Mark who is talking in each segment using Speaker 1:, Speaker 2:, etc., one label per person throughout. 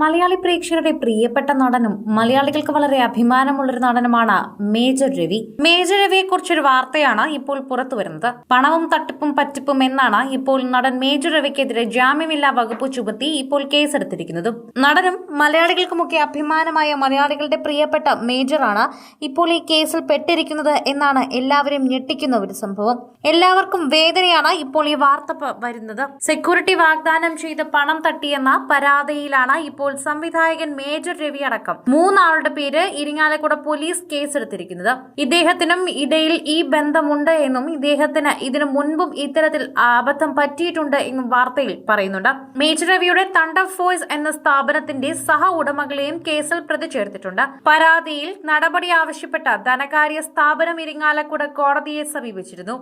Speaker 1: മലയാളി പ്രേക്ഷകരുടെ പ്രിയപ്പെട്ട നടനും മലയാളികൾക്ക് വളരെ അഭിമാനമുള്ളൊരു നടനുമാണ് മേജർ രവി. മേജർ രവിയെ കുറിച്ചൊരു വാർത്തയാണ് ഇപ്പോൾ പുറത്തു വരുന്നത്. പണവും തട്ടിപ്പും പറ്റിപ്പും എന്നാണ് ഇപ്പോൾ നടൻ മേജർ രവിക്കെതിരെ ജാമ്യമില്ലാ വകുപ്പ് ചുമത്തി ഇപ്പോൾ കേസെടുത്തിരിക്കുന്നത്. നടനും മലയാളികൾക്കുമൊക്കെ അഭിമാനമായ മലയാളികളുടെ പ്രിയപ്പെട്ട മേജറാണ് ഇപ്പോൾ ഈ കേസിൽ പെട്ടിരിക്കുന്നത് എന്നാണ് എല്ലാവരെയും ഞെട്ടിക്കുന്ന ഒരു സംഭവം. എല്ലാവർക്കും വേദനയാണ് ഇപ്പോൾ ഈ വാർത്ത വരുന്നത്. സെക്യൂരിറ്റി വാഗ്ദാനം ചെയ്ത് പണം തട്ടിയെന്ന പരാതിയിലാണ് ഇപ്പോൾ സംവിധായകൻ മേജർ രവി അടക്കം മൂന്നാളുടെ പേര് ഇരിങ്ങാലക്കുട പോലീസ് കേസെടുത്തിരിക്കുന്നത്. ഇദ്ദേഹത്തിനും ഇടയിൽ ഈ ബന്ധമുണ്ട് എന്നും ഇദ്ദേഹത്തിന് ഇതിനു മുൻപും ഇത്തരത്തിൽ അബദ്ധം പറ്റിയിട്ടുണ്ട് എന്നും വാർത്തയിൽ പറയുന്നുണ്ട്. മേജർ രവിയുടെ തണ്ടർ ഫോഴ്സ് എന്ന സ്ഥാപനത്തിന്റെ സഹ ഉടമകളെയും കേസിൽ പ്രതി ചേർത്തിട്ടുണ്ട് പരാതിയിൽ നടപടി ആവശ്യപ്പെട്ട ധനകാര്യ സ്ഥാപനം ഇരിങ്ങാലക്കുട കോടതിയെ സമീപിച്ചിരുന്നു.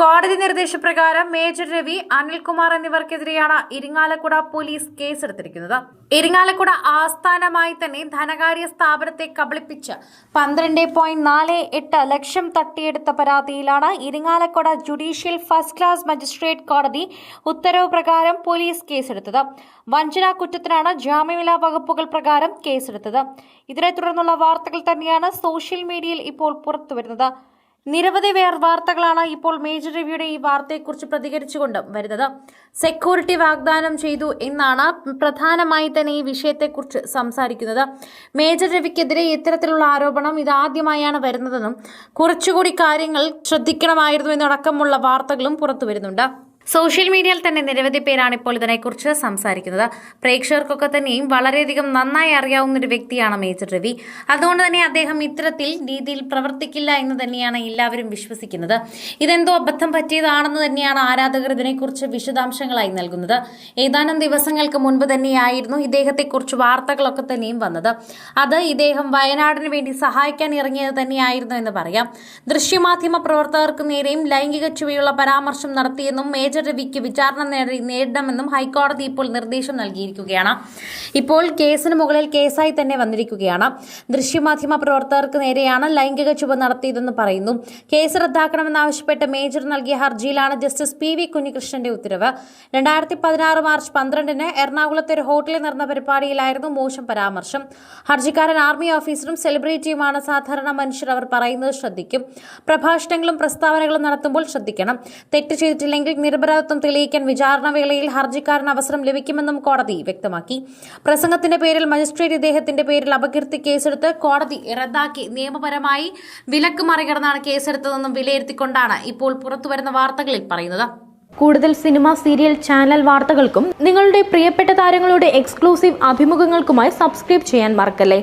Speaker 1: കോടതി നിർദ്ദേശപ്രകാരം മേജർ രവി അനിൽകുമാർ എന്നിവർക്കെതിരെയാണ് ഇരിങ്ങാലക്കുട പോലീസ് കേസെടുത്തിരിക്കുന്നത്. ഇരിങ്ങാലക്കുട ആസ്ഥാനമായി തന്നെ ധനകാര്യ സ്ഥാപനത്തെ കബളിപ്പിച്ച് പന്ത്രണ്ട് പോയിന്റ് നാല് എട്ട് ലക്ഷം തട്ടിയെടുത്ത പരാതിയിലാണ് Irinjalakuda judicial first class magistrate കോടതി ഉത്തരവ് പ്രകാരം പോലീസ് കേസെടുത്തത്. വഞ്ചനാ കുറ്റത്തിനാണ് ജാമ്യമില്ലാ വകുപ്പുകൾ പ്രകാരം കേസെടുത്തത്. ഇതിനെ തുടർന്നുള്ള വാർത്തകൾ തന്നെയാണ് സോഷ്യൽ മീഡിയയിൽ ഇപ്പോൾ പുറത്തുവരുന്നത്. നിരവധി പേർ വാർത്തകളാണ് ഇപ്പോൾ മേജർ രവിയുടെ ഈ വാർത്തയെക്കുറിച്ച് പ്രതികരിച്ചുകൊണ്ട് വരുന്നത്. സെക്യൂരിറ്റി വാഗ്ദാനം ചെയ്തു എന്നാണ് പ്രധാനമായി തന്നെ ഈ വിഷയത്തെക്കുറിച്ച് സംസാരിക്കുന്നത്. മേജർ രവിക്കെതിരെ ഇത്തരത്തിലുള്ള ആരോപണം ഇതാദ്യമായാണ് വരുന്നതെന്നും കുറച്ചുകൂടി കാര്യങ്ങൾ ശ്രദ്ധിക്കണമായിരുന്നു എന്നടക്കമുള്ള വാർത്തകളും പുറത്തു വരുന്നുണ്ട്. സോഷ്യൽ മീഡിയയിൽ തന്നെ നിരവധി പേരാണ് ഇപ്പോൾ ഇതിനെക്കുറിച്ച് സംസാരിക്കുന്നത്. പ്രേക്ഷകർക്കൊക്കെ തന്നെയും വളരെയധികം നന്നായി അറിയാവുന്ന ഒരു വ്യക്തിയാണ് മേജർ രവി. അതുകൊണ്ട് തന്നെ അദ്ദേഹം ഇത്തരത്തിൽ രീതിയിൽ പ്രവർത്തിക്കില്ല എന്ന് തന്നെയാണ് എല്ലാവരും വിശ്വസിക്കുന്നത്. ഇതെന്തോ അബദ്ധം പറ്റിയതാണെന്ന് തന്നെയാണ് ആരാധകർ ഇതിനെക്കുറിച്ച് വിശദാംശങ്ങളായി നൽകുന്നത്. ഏതാനും ദിവസങ്ങൾക്ക് മുൻപ് തന്നെയായിരുന്നു ഇദ്ദേഹത്തെക്കുറിച്ച് വാർത്തകളൊക്കെ തന്നെയും വന്നത്. അത് ഇദ്ദേഹം വയനാടിന് വേണ്ടി സഹായിക്കാൻ ഇറങ്ങിയത് തന്നെയായിരുന്നു എന്ന് പറയാം. ദൃശ്യമാധ്യമ പ്രവർത്തകർക്ക് നേരെയും ലൈംഗിക ചുവയുള്ള പരാമർശം നടത്തിയെന്നും മേജർ രവിക്ക് വിചാരണ നേരിടണമെന്നും ഹൈക്കോടതി ഇപ്പോൾ നിർദ്ദേശം നൽകിയിരിക്കുകയാണ്. ഇപ്പോൾ കേസിന് മുകളിൽ കേസായി തന്നെ വന്നിരിക്കുകയാണ്. ദൃശ്യമാധ്യമ പ്രവർത്തകർക്ക് നേരെയാണ് ലൈംഗിക ചുവ നടത്തിയതെന്ന് പറയുന്നു. കേസ് റദ്ദാക്കണമെന്നാവശ്യപ്പെട്ട് മേജർ നൽകിയ ഹർജിയിലാണ് ജസ്റ്റിസ് പി വി കുഞ്ഞികൃഷ്ണന്റെ ഉത്തരവ്. രണ്ടായിരത്തി പതിനാറ് മാർച്ച് പന്ത്രണ്ടിന് എറണാകുളത്തെ ഒരു ഹോട്ടലിൽ നടന്ന പരിപാടിയിലായിരുന്നു മോശം പരാമർശം. ഹർജിക്കാരൻ ആർമി ഓഫീസറും സെലിബ്രിറ്റിയുമാണ് സാധാരണ മനുഷ്യർ അവർ പറയുന്നത് ശ്രദ്ധിക്കും. പ്രഭാഷണങ്ങളും പ്രസ്താവനകളും നടത്തുമ്പോൾ ശ്രദ്ധിക്കണം. തെറ്റ് ചെയ്തിട്ടില്ലെങ്കിൽ നിരപരാധിത്വം തെളിയിക്കാൻ വിചാരണ വേളയിൽ ഹർജിക്കാരന് അവസരം ലഭിക്കുമെന്നും കോടതി വ്യക്തമാക്കി. പ്രസംഗത്തിന്റെ പേരിൽ മജിസ്ട്രേറ്റ് ഇദ്ദേഹത്തിന്റെ പേരിൽ അപകീർത്തി കേസെടുത്ത് കോടതി റദ്ദാക്കി. നിയമപരമായി വിലക്ക് മറികടന്നാണ് കേസെടുത്തതെന്നും വിലയിരുത്തിക്കൊണ്ടാണ് ഇപ്പോൾ പുറത്തുവരുന്ന വാർത്തകളിൽ പറയുന്നത്.
Speaker 2: കൂടുതൽ സിനിമ സീരിയൽ ചാനൽ വാർത്തകൾക്കും നിങ്ങളുടെ പ്രിയപ്പെട്ട താരങ്ങളുടെ എക്സ്ക്ലൂസീവ് അഭിമുഖങ്ങൾക്കുമായി സബ്സ്ക്രൈബ് ചെയ്യാൻ മറക്കല്ലേ?